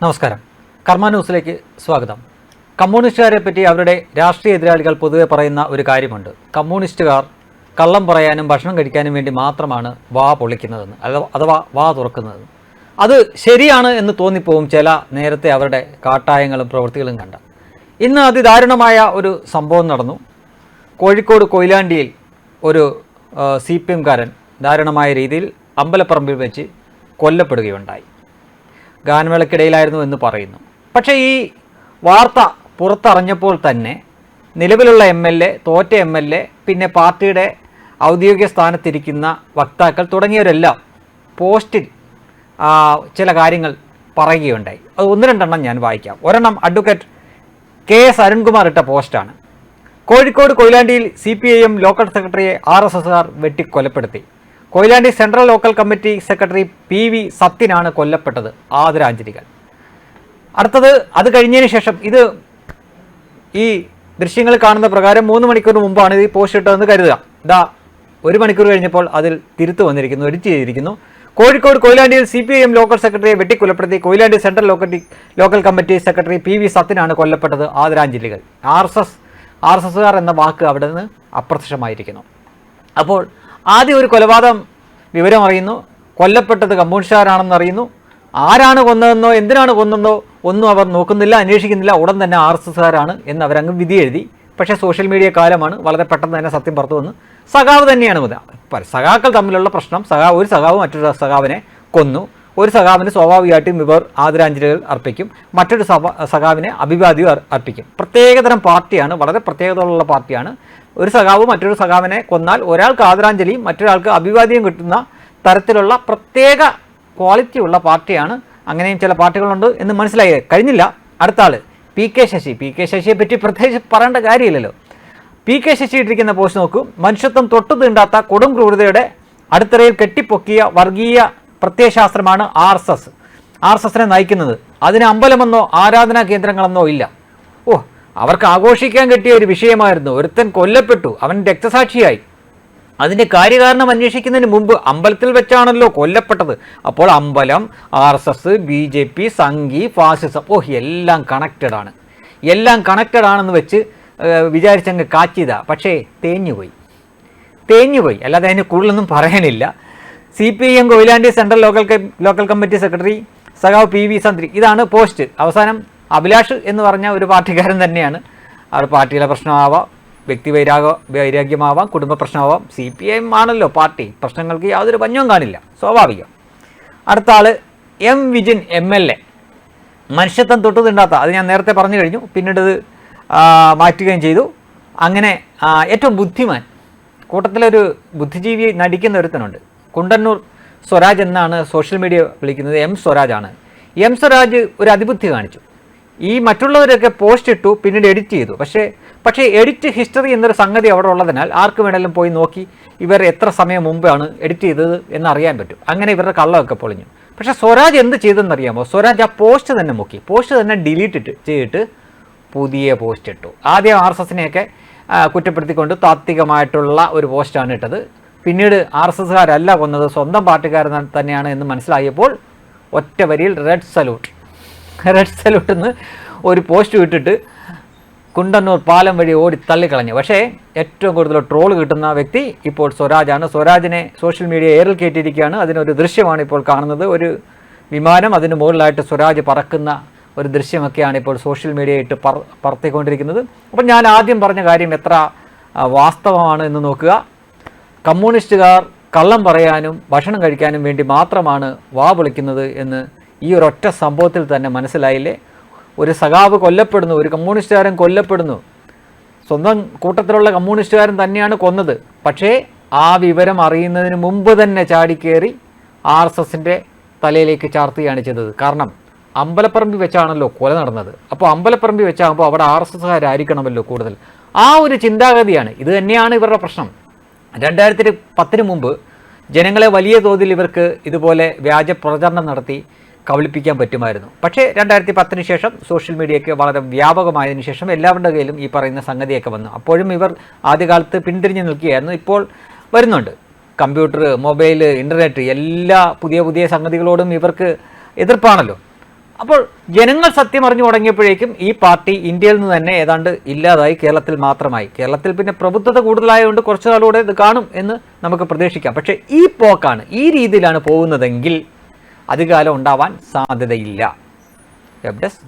നമസ്കാരം. കർമ്മ ന്യൂസിലേക്ക് സ്വാഗതം. കമ്മ്യൂണിസ്റ്റുകാരെ പറ്റി അവരുടെ രാഷ്ട്രീയ എതിരാളികൾ പൊതുവെ പറയുന്ന ഒരു കാര്യമുണ്ട്. കമ്മ്യൂണിസ്റ്റുകാർ കള്ളം പറയാനും ഭക്ഷണം കഴിക്കാനും വേണ്ടി മാത്രമാണ് വാ പൊളിക്കുന്നതെന്ന് അഥവാ വാ തുറക്കുന്നത് അത് ശരിയാണ് എന്ന് തോന്നിപ്പോവും ചില നേരത്തെ അവരുടെ കാട്ടായങ്ങളും പ്രവൃത്തികളും കണ്ട. ഇന്ന് അതിദാരുണമായ ഒരു സംഭവം നടന്നു. കോഴിക്കോട് കൊയിലാണ്ടിയിൽ ഒരു സി പി എംകാരൻ ദാരുണമായ രീതിയിൽ അമ്പലപ്പറമ്പിൽ വെച്ച് കൊല്ലപ്പെടുകയുണ്ടായി. ഗാനമേളക്കിടയിലായിരുന്നു എന്ന് പറയുന്നു. പക്ഷേ ഈ വാർത്ത പുറത്തറിഞ്ഞപ്പോൾ തന്നെ നിലവിലുള്ള എം എൽ എ തോറ്റ എം എൽ എ പിന്നെ പാർട്ടിയുടെ ഔദ്യോഗിക സ്ഥാനത്തിരിക്കുന്ന വക്താക്കൾ തുടങ്ങിയവരെല്ലാം പോസ്റ്റിൽ ചില കാര്യങ്ങൾ പറയുകയുണ്ടായി. അത് ഒന്ന് രണ്ടെണ്ണം ഞാൻ വായിക്കാം. ഒരെണ്ണം അഡ്വക്കേറ്റ് കെ എസ് അരുൺകുമാർ ഇട്ട പോസ്റ്റാണ്. Kozhikode കൊയിലാണ്ടിയിൽ C P I M local സെക്രട്ടറിയെ ആർ എസ് എസുകാർ വെട്ടിക്കൊലപ്പെടുത്തി. Koyilandy central local committee secretary P V സത്യനാണ് കൊല്ലപ്പെട്ടത്. ആദരാഞ്ജലികൾ അടുത്തത് അത് കഴിഞ്ഞതിന് ശേഷം ഇത് ഈ ദൃശ്യങ്ങൾ കാണുന്ന പ്രകാരം മൂന്ന് മണിക്കൂർ മുമ്പാണ് ഇത് പോസ്റ്റ് ഇട്ടതെന്ന് കരുതുക. ഇതാ ഒരു മണിക്കൂർ കഴിഞ്ഞപ്പോൾ അതിൽ തിരുത്തു വന്നിരിക്കുന്നു എഡിറ്റ് ചെയ്തിരിക്കുന്നു. Kozhikode കൊയിലാണ്ടിയിൽ C P I M local സെക്രട്ടറിയെ വെട്ടിക്കൊലപ്പെടുത്തി Koyilandy central local local committee secretary P V സത്യനാണ് കൊല്ലപ്പെട്ടത് ആദരാഞ്ജലികൾ R S S R S എസുകാർ എന്ന വാക്ക് അവിടെ നിന്ന് അപ്രത്യക്ഷമായിരിക്കുന്നു. അപ്പോൾ ആദ്യം ഒരു കൊലപാതകം വിവരം അറിയുന്നു. കൊല്ലപ്പെട്ടത് കമ്മ്യൂണിസ്റ്റുകാരാണെന്ന് അറിയുന്നു. ആരാണ് കൊന്നതെന്നോ എന്തിനാണ് കൊന്നതെന്നോ ഒന്നും അവർ നോക്കുന്നില്ല അന്വേഷിക്കുന്നില്ല. ഉടൻ തന്നെ ആർ എസ് എന്ന് അവരങ്ങ് വിധി എഴുതി. പക്ഷേ സോഷ്യൽ മീഡിയ കാലമാണ്. വളരെ പെട്ടെന്ന് തന്നെ സത്യം പുറത്തു വന്ന്. സഖാവ് തന്നെയാണ് മുതൽ സഖാക്കൾ തമ്മിലുള്ള പ്രശ്നം. സഖാവ് ഒരു സഖാവ് മറ്റൊരു സഖാവിനെ കൊന്നു. ഒരു സഖാവിന് സ്വാഭാവികമായിട്ടും ഇവർ ആദരാഞ്ജലികൾ അർപ്പിക്കും. മറ്റൊരു സഭ സഖാവിനെ അഭിവാദ്യം അർപ്പിക്കും. പ്രത്യേകതരം പാർട്ടിയാണ് വളരെ പ്രത്യേകതയുള്ള പാർട്ടിയാണ്. ഒരു സഖാവ് മറ്റൊരു സഖാവിനെ കൊന്നാൽ ഒരാൾക്ക് ആദരാഞ്ജലിയും മറ്റൊരാൾക്ക് അഭിവാദ്യം കിട്ടുന്ന തരത്തിലുള്ള പ്രത്യേക ക്വാളിറ്റി ഉള്ള പാർട്ടിയാണ്. അങ്ങനെയും ചില പാർട്ടികളുണ്ട് എന്ന് മനസ്സിലായി. കഴിഞ്ഞില്ല. അടുത്ത ആൾ P K Sasi. P K ശശിയെ പറ്റി പ്രത്യേകിച്ച് പറയേണ്ട കാര്യമില്ലല്ലോ. പി കെ ശശി ഇട്ടിരിക്കുന്ന പോസ്റ്റ് നോക്കൂ. മനുഷ്യത്വം തൊട്ടു തീണ്ടാത്ത കൊടും ക്രൂരതയുടെ അടുത്തറയിൽ കെട്ടിപ്പൊക്കിയ വർഗീയ പ്രത്യയശാസ്ത്രമാണ് R S S. R S എസിനെ നയിക്കുന്നത്. അതിന് അമ്പലമെന്നോ ആരാധനാ കേന്ദ്രങ്ങളെന്നോ ഇല്ല. ഓ അവർക്ക് ആഘോഷിക്കാൻ കിട്ടിയ ഒരു വിഷയമായിരുന്നു. ഒരുത്തൻ കൊല്ലപ്പെട്ടു. അവൻ രക്തസാക്ഷിയായി. അതിന്റെ കാര്യകാരണം അന്വേഷിക്കുന്നതിന് മുമ്പ് അമ്പലത്തിൽ വെച്ചാണല്ലോ കൊല്ലപ്പെട്ടത്. അപ്പോൾ അമ്പലം R S S B J P Sanghi fascism ഓഹ് എല്ലാം കണക്റ്റഡ് ആണ്. എല്ലാം കണക്റ്റഡ് ആണെന്ന് വെച്ച് വിചാരിച്ചങ്ങ് കാച്ചിത പക്ഷേ തേഞ്ഞുപോയി. തേഞ്ഞുപോയി. അല്ലാതെ അതിന് കൂടുതലൊന്നും പറയാനില്ല. C P M Koyilandy central local local committee secretary സഖാവ് പി വി സന്ത്രി ഇതാണ് പോസ്റ്റ്. അവസാനം അഭിലാഷ് എന്ന് പറഞ്ഞ ഒരു പാർട്ടിക്കാരൻ തന്നെയാണ്. അവർ പാർട്ടിയിലെ പ്രശ്നമാവാം വ്യക്തി വൈരാഗ വൈരാഗ്യമാവാം കുടുംബ പ്രശ്നമാവാം സി പി എം ആണല്ലോ പാർട്ടി. പ്രശ്നങ്ങൾക്ക് യാതൊരു പഞ്ഞവും കാണില്ല സ്വാഭാവികം. അടുത്ത ആൾ M Vijin M L A. മനുഷ്യത്വം തൊട്ടു തിണ്ടാത്ത അത് ഞാൻ നേരത്തെ പറഞ്ഞു കഴിഞ്ഞു. പിന്നീട് ഇത് മാറ്റുകയും ചെയ്തു. അങ്ങനെ ഏറ്റവും ബുദ്ധിമാൻ കൂട്ടത്തിലൊരു ബുദ്ധിജീവി നടിക്കുന്ന ഒരുത്തനുണ്ട്. കുണ്ടന്നൂർ സ്വരാജ് എന്നാണ് സോഷ്യൽ മീഡിയ വിളിക്കുന്നത് എം സ്വരാജാണ്. എം സ്വരാജ് ഒരു അതിബുദ്ധി കാണിച്ചു. ഈ മറ്റുള്ളവരൊക്കെ പോസ്റ്റ് ഇട്ടു പിന്നീട് എഡിറ്റ് ചെയ്തു. പക്ഷേ പക്ഷേ എഡിറ്റ് ഹിസ്റ്ററി എന്നൊരു സംഗതി അവിടെ ഉള്ളതിനാൽ ആർക്ക് വേണമെങ്കിലും പോയി നോക്കി ഇവർ എത്ര സമയം മുമ്പാണ് എഡിറ്റ് ചെയ്തത് എന്നറിയാൻ പറ്റും. അങ്ങനെ ഇവരുടെ കള്ളമൊക്കെ പൊളിഞ്ഞു. പക്ഷേ സ്വരാജ് എന്ത് ചെയ്തെന്നറിയാമോ? സ്വരാജ് ആ പോസ്റ്റ് തന്നെ മുക്കി. പോസ്റ്റ് തന്നെ ഡിലീറ്റ് ഇട്ട് ചെയ്തിട്ട് പുതിയ പോസ്റ്റ് ഇട്ടു. ആദ്യം ആർ എസ് എസിനെയൊക്കെ കുറ്റപ്പെടുത്തിക്കൊണ്ട് താത്വികമായിട്ടുള്ള ഒരു പോസ്റ്റാണ് ഇട്ടത്. പിന്നീട് ആർ എസ് എസ്കാരല്ല കൊന്നത് സ്വന്തം പാർട്ടിക്കാരൻ തന്നെയാണ് എന്ന് മനസ്സിലായപ്പോൾ ഒറ്റ വരിയിൽ റെഡ് സല്യൂട്ട് റെഡ് സല്യൂട്ട് എന്ന് ഒരു പോസ്റ്റ് വിട്ടിട്ട് കുണ്ടന്നൂർ പാലം വഴി ഓടി തള്ളിക്കളഞ്ഞു. പക്ഷേ ഏറ്റവും കൂടുതൽ ട്രോൾ കിട്ടുന്ന വ്യക്തി ഇപ്പോൾ സ്വരാജാണ്. സ്വരാജിനെ സോഷ്യൽ മീഡിയ ഏറിൽ കയറ്റിയിരിക്കുകയാണ്. അതിനൊരു ദൃശ്യമാണ് ഇപ്പോൾ കാണുന്നത്. ഒരു വിമാനം അതിന് മുകളിലായിട്ട് സ്വരാജ് പറക്കുന്ന ഒരു ദൃശ്യമൊക്കെയാണ് ഇപ്പോൾ സോഷ്യൽ മീഡിയ ഇട്ട് പറ പറത്തിക്കൊണ്ടിരിക്കുന്നത്. അപ്പം ഞാൻ ആദ്യം പറഞ്ഞ കാര്യം എത്ര വാസ്തവമാണ് എന്ന് നോക്കുക. കമ്മ്യൂണിസ്റ്റുകാർ കള്ളം പറയാനും ഭക്ഷണം കഴിക്കാനും വേണ്ടി മാത്രമാണ് വാ വിളിക്കുന്നത് എന്ന് ഈ ഒരൊറ്റ സംഭവത്തിൽ തന്നെ മനസ്സിലായില്ലേ? ഒരു സഖാവ് കൊല്ലപ്പെടുന്നു ഒരു കമ്മ്യൂണിസ്റ്റുകാരൻ കൊല്ലപ്പെടുന്നു. സ്വന്തം കൂട്ടത്തിലുള്ള കമ്മ്യൂണിസ്റ്റുകാരൻ തന്നെയാണ് കൊന്നത്. പക്ഷേ ആ വിവരം അറിയുന്നതിന് മുമ്പ് തന്നെ ചാടിക്കേറി ആർ എസ് എസിന്റെ തലയിലേക്ക് ചാർത്തുകയാണ് ചെയ്തത്. കാരണം അമ്പലപ്പറമ്പിൽ വെച്ചാണല്ലോ കൊല നടന്നത്. അപ്പോൾ അമ്പലപ്പറമ്പിൽ വെച്ചാകുമ്പോൾ അവിടെ ആർ എസ് എസ്സുകാരായിരിക്കണമല്ലോ കൂടുതൽ. ആ ഒരു ചിന്താഗതിയാണ്. ഇത് തന്നെയാണ് ഇവരുടെ പ്രശ്നം. രണ്ടായിരത്തി പത്തിന് മുമ്പ് ജനങ്ങളെ വലിയ തോതിൽ ഇവർക്ക് ഇതുപോലെ വ്യാജ പ്രചരണം നടത്തി കബളിപ്പിക്കാൻ പറ്റുമായിരുന്നു. പക്ഷേ രണ്ടായിരത്തി പത്തിന് ശേഷം സോഷ്യൽ മീഡിയയ്ക്ക് വളരെ വ്യാപകമായതിനു ശേഷം എല്ലാവരുടെ കയ്യിലും ഈ പറയുന്ന സംഗതിയൊക്കെ വന്നു. അപ്പോഴും ഇവർ ആദ്യകാലത്ത് പിന്തിരിഞ്ഞ് നിൽക്കുകയായിരുന്നു. ഇപ്പോൾ വരുന്നുണ്ട്. കമ്പ്യൂട്ടർ മൊബൈൽ ഇന്റർനെറ്റ് എല്ലാ പുതിയ പുതിയ സംഗതികളോടും ഇവർക്ക് എതിർപ്പാണല്ലോ. അപ്പോൾ ജനങ്ങൾ സത്യം അറിഞ്ഞു തുടങ്ങിയപ്പോഴേക്കും ഈ പാർട്ടി ഇന്ത്യയിൽ നിന്ന് തന്നെ ഏതാണ്ട് ഇല്ലാതായി. കേരളത്തിൽ മാത്രമായി. കേരളത്തിൽ പിന്നെ പ്രബുദ്ധത കൂടുതലായതുകൊണ്ട് കുറച്ചു നാളുകൂടെ ഇത് കാണും എന്ന് നമുക്ക് പ്രതീക്ഷിക്കാം. പക്ഷേ ഈ പോക്കാണ് ഈ രീതിയിലാണ് പോകുന്നതെങ്കിൽ അധികാലം ഉണ്ടാവാൻ സാധ്യതയില്ല. Web desk